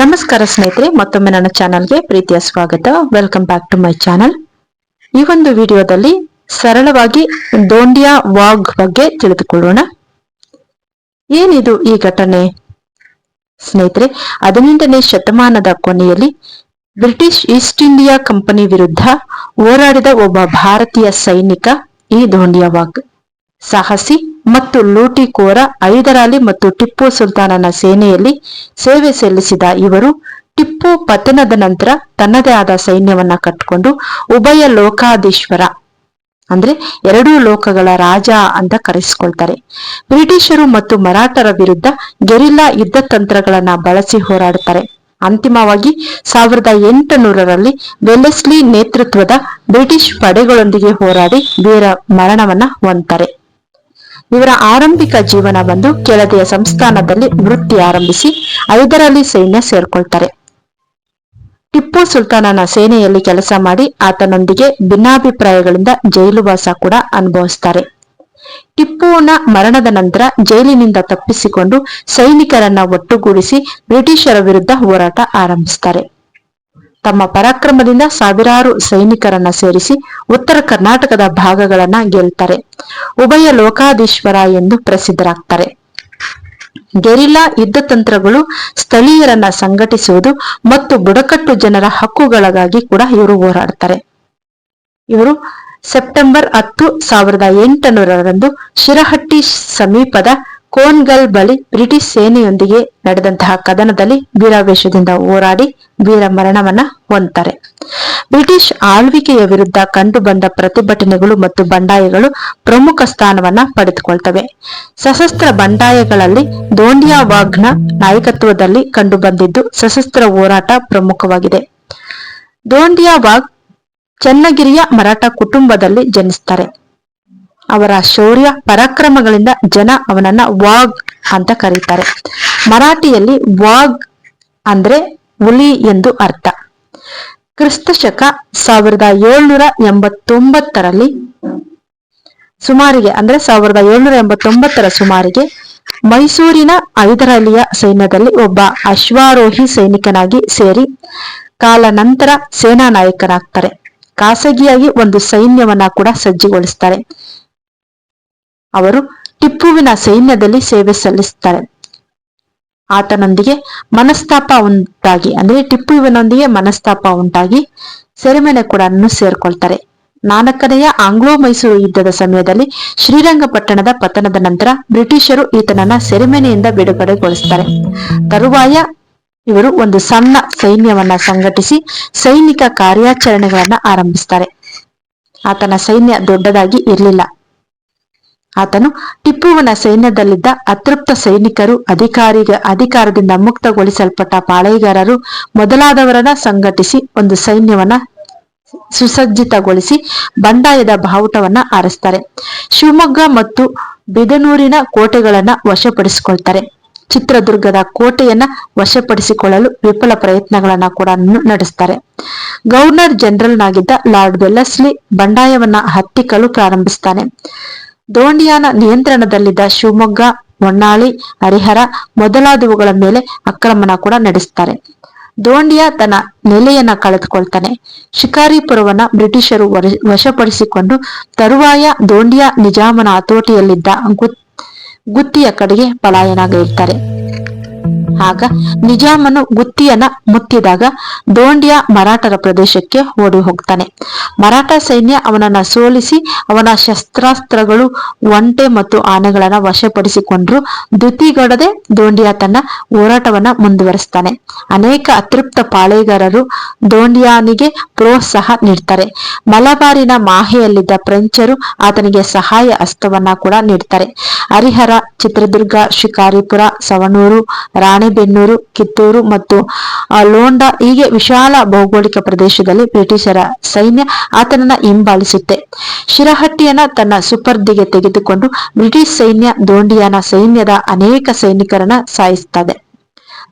ನಮಸ್ಕಾರ ಸ್ನೇಹಿತರೆ, ಮತ್ತೊಮ್ಮೆ ನನ್ನ ಚಾನಲ್ಗೆ ಪ್ರೀತಿಯ ಸ್ವಾಗತ. Welcome back to my channel ಈ ಒಂದು ವಿಡಿಯೋದಲ್ಲಿ ಸರಳವಾಗಿ ದೋಂಡಿಯಾ ವಾಗ್ ಬಗ್ಗೆ ತಿಳಿದುಕೊಳ್ಳೋಣ. ಏನಿದು ಈ ಘಟನೆ? ಸ್ನೇಹಿತರೆ, ಹದಿನೆಂಟನೇ ಶತಮಾನದ ಕೊನೆಯಲ್ಲಿ ಬ್ರಿಟಿಷ್ ಈಸ್ಟ್ ಇಂಡಿಯಾ ಕಂಪನಿ ವಿರುದ್ಧ ಹೋರಾಡಿದ ಒಬ್ಬ ಭಾರತೀಯ ಸೈನಿಕ ಈ ದೋಂಡಿಯಾ ವಾಗ್. ಸಾಹಸಿ ಮತ್ತು ಲೂಟಿಕೋರ ಐದರಾಲಿ ಮತ್ತು ಟಿಪ್ಪು ಸುಲ್ತಾನನ ಸೇನೆಯಲ್ಲಿ ಸೇವೆ ಸಲ್ಲಿಸಿದ ಇವರು ಟಿಪ್ಪು ಪತನದ ನಂತರ ತನ್ನದೇ ಆದ ಸೈನ್ಯವನ್ನ ಕಟ್ಟಿಕೊಂಡು ಉಭಯ ಲೋಕಾಧೀಶ್ವರ, ಅಂದ್ರೆ ಎರಡೂ ಲೋಕಗಳ ರಾಜ ಅಂತ ಕರೆಸಿಕೊಳ್ತಾರೆ. ಬ್ರಿಟಿಷರು ಮತ್ತು ಮರಾಠರ ವಿರುದ್ಧ ಗೆರಿಲ್ಲಾ ಯುದ್ಧ ತಂತ್ರಗಳನ್ನ ಬಳಸಿ ಹೋರಾಡುತ್ತಾರೆ. ಅಂತಿಮವಾಗಿ ಸಾವಿರದ ಎಂಟುನೂರರಲ್ಲಿ ವೆಲ್ಲೆಸ್ಲಿ ನೇತೃತ್ವದ ಬ್ರಿಟಿಷ್ ಪಡೆಗಳೊಂದಿಗೆ ಹೋರಾಡಿ ವೀರ ಮರಣವನ್ನ ಹೊಂತಾರೆ ಇವರ ಆರಂಭಿಕ ಜೀವನ ಬಂದು ಕೆಳದಿಯ ಸಂಸ್ಥಾನದಲ್ಲಿ ವೃತ್ತಿ ಆರಂಭಿಸಿ ಐದರಲ್ಲಿ ಸೈನ್ಯ ಸೇರ್ಕೊಳ್ತಾರೆ. ಟಿಪ್ಪು ಸುಲ್ತಾನನ ಸೇನೆಯಲ್ಲಿ ಕೆಲಸ ಮಾಡಿ ಆತನೊಂದಿಗೆ ಭಿನ್ನಾಭಿಪ್ರಾಯಗಳಿಂದ ಜೈಲುವಾಸ ಕೂಡ ಅನುಭವಿಸ್ತಾರೆ. ಟಿಪ್ಪುವನ ಮರಣದ ನಂತರ ಜೈಲಿನಿಂದ ತಪ್ಪಿಸಿಕೊಂಡು ಸೈನಿಕರನ್ನ ಒಟ್ಟುಗೂಡಿಸಿ ಬ್ರಿಟಿಷರ ವಿರುದ್ಧ ಹೋರಾಟ ಆರಂಭಿಸ್ತಾರೆ. ತಮ್ಮ ಪರಾಕ್ರಮದಿಂದ ಸಾವಿರಾರು ಸೈನಿಕರನ್ನ ಸೇರಿಸಿ ಉತ್ತರ ಕರ್ನಾಟಕದ ಭಾಗಗಳನ್ನ ಗೆಲ್ತಾರೆ. ಉಭಯ ಲೋಕಾಧೀಶ್ವರ ಎಂದು ಪ್ರಸಿದ್ಧರಾಗ್ತಾರೆ. ಗೆರಿಲ್ಲಾ ಯುದ್ಧ ತಂತ್ರಗಳು ಸ್ಥಳೀಯರನ್ನ ಸಂಘಟಿಸುವುದು ಮತ್ತು ಬುಡಕಟ್ಟು ಜನರ ಹಕ್ಕುಗಳಿಗಾಗಿ ಕೂಡ ಇವರು ಹೋರಾಡ್ತಾರೆ. ಇವರು ಸೆಪ್ಟೆಂಬರ್ ಹತ್ತು ಸಾವಿರದ ಎಂಟುನೂರರಂದು ಶಿರಹಟ್ಟಿ ಸಮೀಪದ ಕೋನ್ಗಲ್ ಬಳಿ ಬ್ರಿಟಿಷ್ ಸೇನೆಯೊಂದಿಗೆ ನಡೆದಂತಹ ಕದನದಲ್ಲಿ ವೀರಾವೇಶದಿಂದ ಹೋರಾಡಿ ವೀರ ಮರಣವನ್ನ ಹೊಂದ್ತಾರೆ. ಬ್ರಿಟಿಷ್ ಆಳ್ವಿಕೆಯ ವಿರುದ್ಧ ಕಂಡುಬಂದ ಪ್ರತಿಭಟನೆಗಳು ಮತ್ತು ಬಂಡಾಯಗಳು ಪ್ರಮುಖ ಸ್ಥಾನವನ್ನ ಪಡೆದುಕೊಳ್ತವೆ. ಸಶಸ್ತ್ರ ಬಂಡಾಯಗಳಲ್ಲಿ ದೋಂಡಿಯಾ ವಾಗ್ನ ನಾಯಕತ್ವದಲ್ಲಿ ಕಂಡುಬಂದಿದ್ದು ಸಶಸ್ತ್ರ ಹೋರಾಟ ಪ್ರಮುಖವಾಗಿದೆ. ದೋಂಡಿಯಾ ವಾಗ್ ಚನ್ನಗಿರಿಯ ಮರಾಠ ಕುಟುಂಬದಲ್ಲಿ ಜನಿಸ್ತಾರೆ. ಅವರ ಶೌರ್ಯ ಪರಾಕ್ರಮಗಳಿಂದ ಜನ ಅವನನ್ನ ವಾಗ್ ಅಂತ ಕರೀತಾರೆ. ಮರಾಠಿಯಲ್ಲಿ ವಾಗ್ ಅಂದ್ರೆ ಹುಲಿ ಎಂದು ಅರ್ಥ. ಕ್ರಿಸ್ತ ಶಕ ಸಾವಿರದ ಏಳ್ನೂರ ಎಂಬತ್ತೊಂಬತ್ತರಲ್ಲಿ ಸುಮಾರಿಗೆ ಅಂದ್ರೆ ಸಾವಿರದ ಏಳ್ನೂರ ಎಂಬತ್ತೊಂಬತ್ತರ ಸುಮಾರಿಗೆ ಮೈಸೂರಿನ ಐದರಲಿಯ ಸೈನ್ಯದಲ್ಲಿ ಒಬ್ಬ ಅಶ್ವಾರೋಹಿ ಸೈನಿಕನಾಗಿ ಸೇರಿ ಕಾಲ ನಂತರ ಸೇನಾ ನಾಯಕನಾಗ್ತಾರೆ ಖಾಸಗಿಯಾಗಿ ಒಂದು ಸೈನ್ಯವನ್ನ ಕೂಡ ಸಜ್ಜುಗೊಳಿಸ್ತಾರೆ. ಅವರು ಟಿಪ್ಪುವಿನ ಸೈನ್ಯದಲ್ಲಿ ಸೇವೆ ಸಲ್ಲಿಸ್ತಾರೆ ಆತನೊಂದಿಗೆ ಮನಸ್ತಾಪ ಉಂಟಾಗಿ, ಅಂದ್ರೆ ಟಿಪ್ಪುವಿನೊಂದಿಗೆ ಮನಸ್ತಾಪ ಉಂಟಾಗಿ ಸೆರೆಮನೆ ಕೂಡ ಸೇರ್ಕೊಳ್ತಾರೆ. ನಾಲ್ಕನೆಯ ಆಂಗ್ಲೋ ಮೈಸೂರು ಯುದ್ಧದ ಸಮಯದಲ್ಲಿ ಶ್ರೀರಂಗಪಟ್ಟಣದ ಪತನದ ನಂತರ ಬ್ರಿಟಿಷರು ಈತನನ್ನ ಸೆರೆಮನೆಯಿಂದ ಬಿಡುಗಡೆಗೊಳಿಸ್ತಾರೆ ತರುವಾಯ ಇವರು ಒಂದು ಸಣ್ಣ ಸೈನ್ಯವನ್ನ ಸಂಘಟಿಸಿ ಸೈನಿಕ ಕಾರ್ಯಾಚರಣೆಗಳನ್ನ ಆರಂಭಿಸ್ತಾರೆ ಆತನ ಸೈನ್ಯ ದೊಡ್ಡದಾಗಿ ಇರಲಿಲ್ಲ. ಆತನು ಟಿಪ್ಪುವನ ಸೈನ್ಯದಲ್ಲಿದ್ದ ಅತೃಪ್ತ ಸೈನಿಕರು, ಅಧಿಕಾರಿಗ, ಅಧಿಕಾರದಿಂದ ಮುಕ್ತಗೊಳಿಸಲ್ಪಟ್ಟ ಪಾಳೆಗಾರರು ಮೊದಲಾದವರನ್ನ ಸಂಘಟಿಸಿ ಒಂದು ಸೈನ್ಯವನ್ನ ಸುಸಜ್ಜಿತಗೊಳಿಸಿ ಬಂಡಾಯದ ಬಾವುಟವನ್ನ ಆರಿಸ್ತಾರೆ. ಶಿವಮೊಗ್ಗ ಮತ್ತು ಬಿದನೂರಿನ ಕೋಟೆಗಳನ್ನ ವಶಪಡಿಸಿಕೊಳ್ತಾರೆ. ಚಿತ್ರದುರ್ಗದ ಕೋಟೆಯನ್ನ ವಶಪಡಿಸಿಕೊಳ್ಳಲು ವಿಫಲ ಪ್ರಯತ್ನಗಳನ್ನ ಕೂಡ ನಡೆಸ್ತಾರೆ. ಗವರ್ನರ್ ಜನರಲ್ ನಾಗಿದ್ದ ಲಾರ್ಡ್ ವೆಲ್ಲಸ್ಲಿ ಬಂಡಾಯವನ್ನ ಹತ್ತಿಕ್ಕಲು ಪ್ರಾರಂಭಿಸ್ತಾನೆ. ದೋಂಡಿಯಾನ ನಿಯಂತ್ರಣದಲ್ಲಿದ್ದ ಶಿವಮೊಗ್ಗ, ಹೊನ್ನಾಳಿ, ಹರಿಹರ ಮೊದಲಾದವುಗಳ ಮೇಲೆ ಆಕ್ರಮಣ ಕೂಡ ನಡೆಸ್ತಾರೆ. ದೋಂಡಿಯ ತನ್ನ ನೆಲೆಯನ್ನ ಕಳೆದುಕೊಳ್ತಾನೆ. ಶಿಕಾರಿಪುರವನ್ನ ಬ್ರಿಟಿಷರು ವಶಪಡಿಸಿಕೊಂಡು ತರುವಾಯ ದೋಂಡಿಯ ನಿಜಾಮನ ಹತೋಟಿಯಲ್ಲಿದ್ದ ಗುತ್ತಿಯ ಕಡೆಗೆ ಪಲಾಯನಾಗಿರ್ತಾರೆ ಆಗ ನಿಜಾಮನು ಗುತ್ತಿಯನ್ನ ಮುತ್ತಿದಾಗ ದೋಂಡಿಯ ಮರಾಠರ ಪ್ರದೇಶಕ್ಕೆ ಓಡಿ ಹೋಗ್ತಾನೆ. ಮರಾಠ ಸೈನ್ಯ ಅವನನ್ನ ಸೋಲಿಸಿ ಅವನ ಶಸ್ತ್ರಾಸ್ತ್ರಗಳು ಒಂಟೆ ಮತ್ತು ಆನೆಗಳನ್ನ ವಶಪಡಿಸಿಕೊಂಡ್ರು. ದ್ಯುತಿಗೊಡದೆ ದೋಂಡಿಯ ತನ್ನ ಹೋರಾಟವನ್ನ ಮುಂದುವರಿಸ್ತಾನೆ. ಅನೇಕ ಅತೃಪ್ತ ಪಾಳೆಗಾರರು ದೋಂಡಿಯಾನಿಗೆ ಪ್ರೋತ್ಸಾಹ ನೀಡ್ತಾರೆ. ಮಲಬಾರಿನ ಮಾಹೆಯಲ್ಲಿದ್ದ ಫ್ರೆಂಚರು ಆತನಿಗೆ ಸಹಾಯ ಹಸ್ತವನ್ನ ಕೂಡ ನೀಡ್ತಾರೆ. ಹರಿಹರ, ಚಿತ್ರದುರ್ಗ, ಶಿಕಾರಿಪುರ, ಸವಣೂರು ರಾಣೆಬೆನ್ನೂರು ಕಿತ್ತೂರು ಮತ್ತು ಲೋಂಡ ಹೀಗೆ ವಿಶಾಲ ಭೌಗೋಳಿಕ ಪ್ರದೇಶದಲ್ಲಿ ಬ್ರಿಟಿಷರ ಸೈನ್ಯ ಆತನನ್ನ ಹಿಂಬಾಲಿಸುತ್ತೆ. ಶಿರಹಟ್ಟಿಯನ್ನ ತನ್ನ ಸುಪರ್ದಿಗೆ ತೆಗೆದುಕೊಂಡು ಬ್ರಿಟಿಷ್ ಸೈನ್ಯ ದೋಂಡಿಯಾನ ಸೈನ್ಯದ ಅನೇಕ ಸೈನಿಕರನ್ನ ಸಾಯಿಸುತ್ತದೆ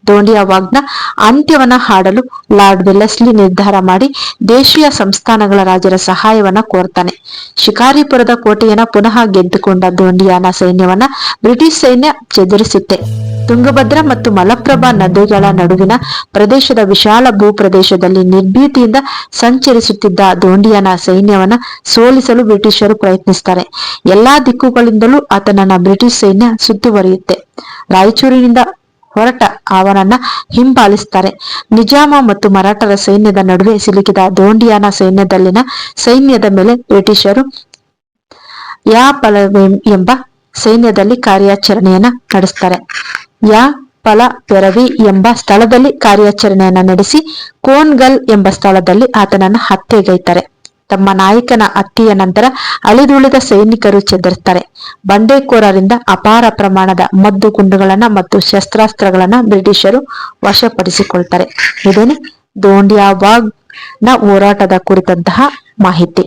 ದೋಂಡಿಯ ವಾಗ್ನ ಅಂತ್ಯವನ್ನ ಹಾಡಲು ಲಾರ್ಡ್ ವೆಲ್ಲಸ್ಲಿ ನಿರ್ಧಾರ ಮಾಡಿ ದೇಶೀಯ ಸಂಸ್ಥಾನಗಳ ರಾಜರ ಸಹಾಯವನ್ನ ಕೋರ್ತಾನೆ. ಶಿಕಾರಿಪುರದ ಕೋಟೆಯನ್ನ ಪುನಃ ಗೆದ್ದುಕೊಂಡ ದೋಂಡಿಯಾನ ಸೈನ್ಯವನ್ನ ಬ್ರಿಟಿಷ್ ಸೈನ್ಯ ಚೆದರಿಸುತ್ತೆ. ತುಂಗಭದ್ರಾ ಮತ್ತು ಮಲಪ್ರಭಾ ನದಿಗಳ ನಡುವಿನ ಪ್ರದೇಶದ ವಿಶಾಲ ಭೂಪ್ರದೇಶದಲ್ಲಿ ನಿರ್ಭೀತಿಯಿಂದ ಸಂಚರಿಸುತ್ತಿದ್ದ ದೋಂಡಿಯನ ಸೈನ್ಯವನ್ನ ಸೋಲಿಸಲು ಬ್ರಿಟಿಷರು ಪ್ರಯತ್ನಿಸುತ್ತಾರೆ ಎಲ್ಲಾ ದಿಕ್ಕುಗಳಿಂದಲೂ ಆತನನ್ನ ಬ್ರಿಟಿಷ್ ಸೈನ್ಯ ಸುತ್ತುವರಿಯುತ್ತೆ. ರಾಯಚೂರಿನಿಂದ ಹೊರಟ ಅವನನ್ನ ಹಿಂಬಾಲಿಸ್ತಾರೆ. ನಿಜಾಮ ಮತ್ತು ಮರಾಠರ ಸೈನ್ಯದ ನಡುವೆ ಸಿಲುಕಿದ ದೋಂಡಿಯಾನ ಸೈನ್ಯದಲ್ಲಿನ ಸೈನ್ಯದ ಮೇಲೆ ಬ್ರಿಟಿಷರು ಯಾ ಎಂಬ ಸೈನ್ಯದಲ್ಲಿ ಕಾರ್ಯಾಚರಣೆಯನ್ನ ನಡೆಸ್ತಾರೆ. ಯಾ ಪಲ ಪೆರವಿ ಎಂಬ ಸ್ಥಳದಲ್ಲಿ ಕಾರ್ಯಾಚರಣೆಯನ್ನ ನಡೆಸಿ ಕೋನ್ಗಲ್ ಎಂಬ ಸ್ಥಳದಲ್ಲಿ ಆತನನ್ನು ಹತ್ಯೆಗೈತಾರೆ. ತಮ್ಮ ನಾಯಕನ ಹತ್ಯೆಯ ನಂತರ ಅಳಿದುಳಿದ ಸೈನಿಕರು ಚೆದರ್ತಾರೆ. ಬಂಡೇಕೋರರಿಂದ ಅಪಾರ ಪ್ರಮಾಣದ ಮದ್ದು ಗುಂಡುಗಳನ್ನ ಮತ್ತು ಶಸ್ತ್ರಾಸ್ತ್ರಗಳನ್ನ ಬ್ರಿಟಿಷರು ವಶಪಡಿಸಿಕೊಳ್ತಾರೆ. ಇದೇನೆ ದೋಂಡಿಯಾಬಾಗ್ನ ಹೋರಾಟದ ಕುರಿತಂತಹ ಮಾಹಿತಿ.